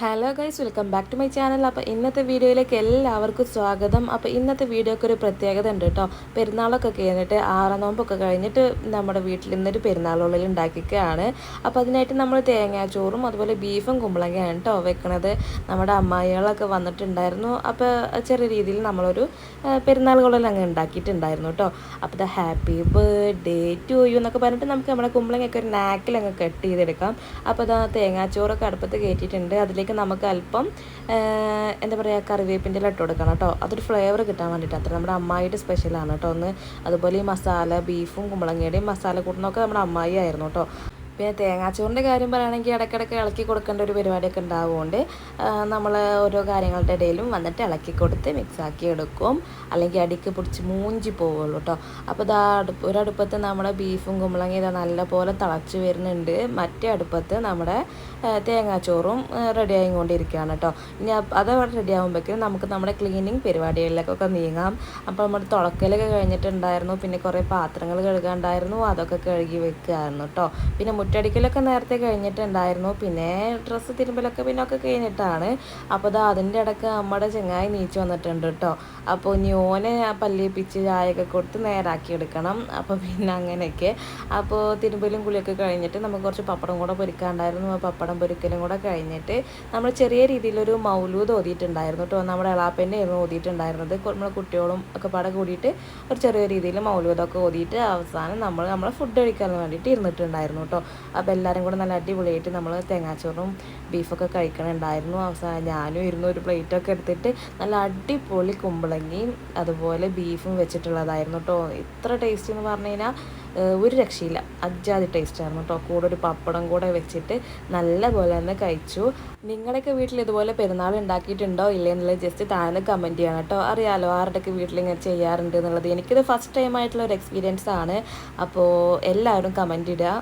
Hello guys welcome back to my channel അപ്പോൾ ഇന്നത്തെ വീഡിയോയിലേക്ക് എല്ലാവർക്കും സ്വാഗതം. അപ്പോൾ ഇന്നത്തെ വീഡിയോക്ക് ഒരു പ്രത്യേകത ഉണ്ട് കേട്ടോ. പെരുന്നാളൊക്കെ കഴിഞ്ഞിട്ട് ആറാം നോമ്പൊക്കെ കഴിഞ്ഞിട്ട് നമ്മുടെ വീട്ടിൽ ഇന്നൊരു പെരുന്നാളുള്ളിൽ ഉണ്ടാക്കിക്കുകയാണ് അപ്പോൾ അതിനായിട്ട് നമ്മൾ തേങ്ങാച്ചോറും അതുപോലെ ബീഫും കുമ്പളങ്ങയാണ് കേട്ടോ വെക്കണത്. നമ്മുടെ അമ്മായികളൊക്കെ വന്നിട്ടുണ്ടായിരുന്നു. അപ്പോൾ ചെറിയ രീതിയിൽ നമ്മളൊരു പെരുന്നാളുകളിൽ അങ്ങ് ഉണ്ടാക്കിയിട്ടുണ്ടായിരുന്നു കേട്ടോ. അപ്പോൾ the happy birthday to you എന്നൊക്കെ പറഞ്ഞിട്ട് നമുക്ക് നമ്മുടെ കുമ്പളങ്ങയൊക്കെ ഒരു നാക്കിൽ കട്ട് ചെയ്തെടുക്കാം. അപ്പോൾ അത് തേങ്ങാച്ചോറൊക്കെ അടുപ്പത്ത് കയറ്റിയിട്ടുണ്ട്. അതിലേക്ക് നമുക്ക് അല്പം എന്താ പറയുക കറിവേപ്പിന്റെ ഇട്ട് കൊടുക്കണം കേട്ടോ. അതൊരു ഫ്ലേവർ കിട്ടാൻ വേണ്ടിയിട്ട് അത്ര നമ്മുടെ അമ്മായിയുടെ സ്പെഷ്യലാണ് കേട്ടോ. ഒന്ന് അതുപോലെ ഈ മസാല ബീഫും കുമ്പളങ്ങയുടെയും മസാല കൂട്ടുന്നൊക്കെ നമ്മുടെ അമ്മായി ആയിരുന്നു കേട്ടോ. പിന്നെ തേങ്ങാച്ചോറിന്റെ കാര്യം പറയുകയാണെങ്കിൽ ഇടയ്ക്കിടയ്ക്ക് ഇളക്കി കൊടുക്കേണ്ട ഒരു പരിപാടിയൊക്കെ ഉണ്ടാവുകൊണ്ട് നമ്മൾ ഓരോ കാര്യങ്ങളുടെ ഇടയിലും വന്നിട്ട് ഇളക്കി കൊടുത്ത് മിക്സാക്കി എടുക്കും. അല്ലെങ്കിൽ അടിക്ക് പിടിച്ച് മൂഞ്ചി പോവുള്ളൂ കേട്ടോ അപ്പോൾ ഇതാ അടുപ്പ് ഒരടുപ്പത്ത് നമ്മുടെ ബീഫും കുമ്പളങ്ങ ഇതാ നല്ലപോലെ തിളച്ച് വരുന്നുണ്ട്. മറ്റേ അടുപ്പത്ത് നമ്മുടെ തേങ്ങാച്ചോറും റെഡി ആയിക്കൊണ്ടിരിക്കുകയാണ് കേട്ടോ ഇനി അത് അവിടെ റെഡി ആകുമ്പോഴേക്കും നമുക്ക് നമ്മുടെ ക്ലീനിങ് പരിപാടികളിലേക്കൊക്കെ നീങ്ങാം. അപ്പോൾ നമ്മുടെ തുളക്കലൊക്കെ കഴിഞ്ഞിട്ടുണ്ടായിരുന്നു. പിന്നെ കുറേ പാത്രങ്ങൾ കഴുകാണ്ടായിരുന്നു. അതൊക്കെ കഴുകി വെക്കുകയായിരുന്നു കേട്ടോ പിന്നെ മുറ്റടിക്കലൊക്കെ നേരത്തെ കഴിഞ്ഞിട്ടുണ്ടായിരുന്നു. പിന്നെ ഡ്രസ്സ് തിരുമ്പലൊക്കെ പിന്നെ ഒക്കെ കഴിഞ്ഞിട്ടാണ്. അപ്പോൾ ഇതാ അതിന്റെ ഇടയ്ക്ക് നമ്മുടെ ചെങ്ങായി നീച്ച് വന്നിട്ടുണ്ട് കേട്ടോ അപ്പോൾ ഇനി ഓനെ പല്ലിപ്പിച്ച് ചായയൊക്കെ കൊടുത്ത് നേരാക്കി എടുക്കണം. അപ്പോൾ പിന്നെ അങ്ങനെയൊക്കെ. അപ്പോൾ തിരുമ്പലും കുളിയൊക്കെ കഴിഞ്ഞിട്ട് നമുക്ക് കുറച്ച് പപ്പടം കൂടെ പൊരിക്കാണ്ടായിരുന്നു. ആ പപ്പടം പൊരിക്കലും കൂടെ കഴിഞ്ഞിട്ട് നമ്മൾ ചെറിയ രീതിയിലൊരു മൗലൂത് ഓതിയിട്ടുണ്ടായിരുന്നു കേട്ടോ നമ്മുടെ എളാപ്പന്റെ ആയിരുന്നു ഓതിയിട്ടുണ്ടായിരുന്നത് നമ്മുടെ കുട്ടികളും ഒക്കെ പാടെ കൂടിയിട്ട് ഒരു ചെറിയ രീതിയിൽ മൗലൂദൊക്കെ ഓതിയിട്ട് അവസാനം നമ്മൾ നമ്മളെ ഫുഡ് കഴിക്കാൻ വേണ്ടിയിട്ട് ഇരുന്നിട്ടുണ്ടായിരുന്നു കേട്ടോ അപ്പോൾ എല്ലാവരും കൂടെ നല്ല അടിപൊളിയായിട്ട് നമ്മൾ തേങ്ങാച്ചോറും ബീഫൊക്കെ കഴിക്കണുണ്ടായിരുന്നു. അവസാനം ഞാനും ഇരുന്ന് ഒരു പ്ലേറ്റൊക്കെ എടുത്തിട്ട് നല്ല അടിപൊളി കുമ്പളങ്ങിയും അതുപോലെ ബീഫും വെച്ചിട്ടുള്ളതായിരുന്നു കേട്ടോ ഇത്ര ടേസ്റ്റ് എന്ന് പറഞ്ഞു കഴിഞ്ഞാൽ ഒരു രക്ഷയില്ല. അജാതി ടേസ്റ്റ് ആയിരുന്നു കേട്ടോ കൂടെ ഒരു പപ്പടം കൂടെ വെച്ചിട്ട് നല്ല പോലെ തന്നെ കഴിച്ചു. നിങ്ങളുടെയൊക്കെ വീട്ടിൽ ഇതുപോലെ പെരുന്നാൾ ഉണ്ടാക്കിയിട്ടുണ്ടോ? ഇല്ലേ എന്നുള്ളത് ജസ്റ്റ് താഴെ കമന്റ് ചെയ്യണം കേട്ടോ അറിയാലോ ആരുടെയൊക്കെ വീട്ടിൽ ഇങ്ങനെ ചെയ്യാറുണ്ട് എന്നുള്ളത്. എനിക്കിത് ഫസ്റ്റ് ടൈം ആയിട്ടുള്ള ഒരു എക്സ്പീരിയൻസ് ആണ്. അപ്പോൾ എല്ലാവരും കമന്റ് ഇടുക.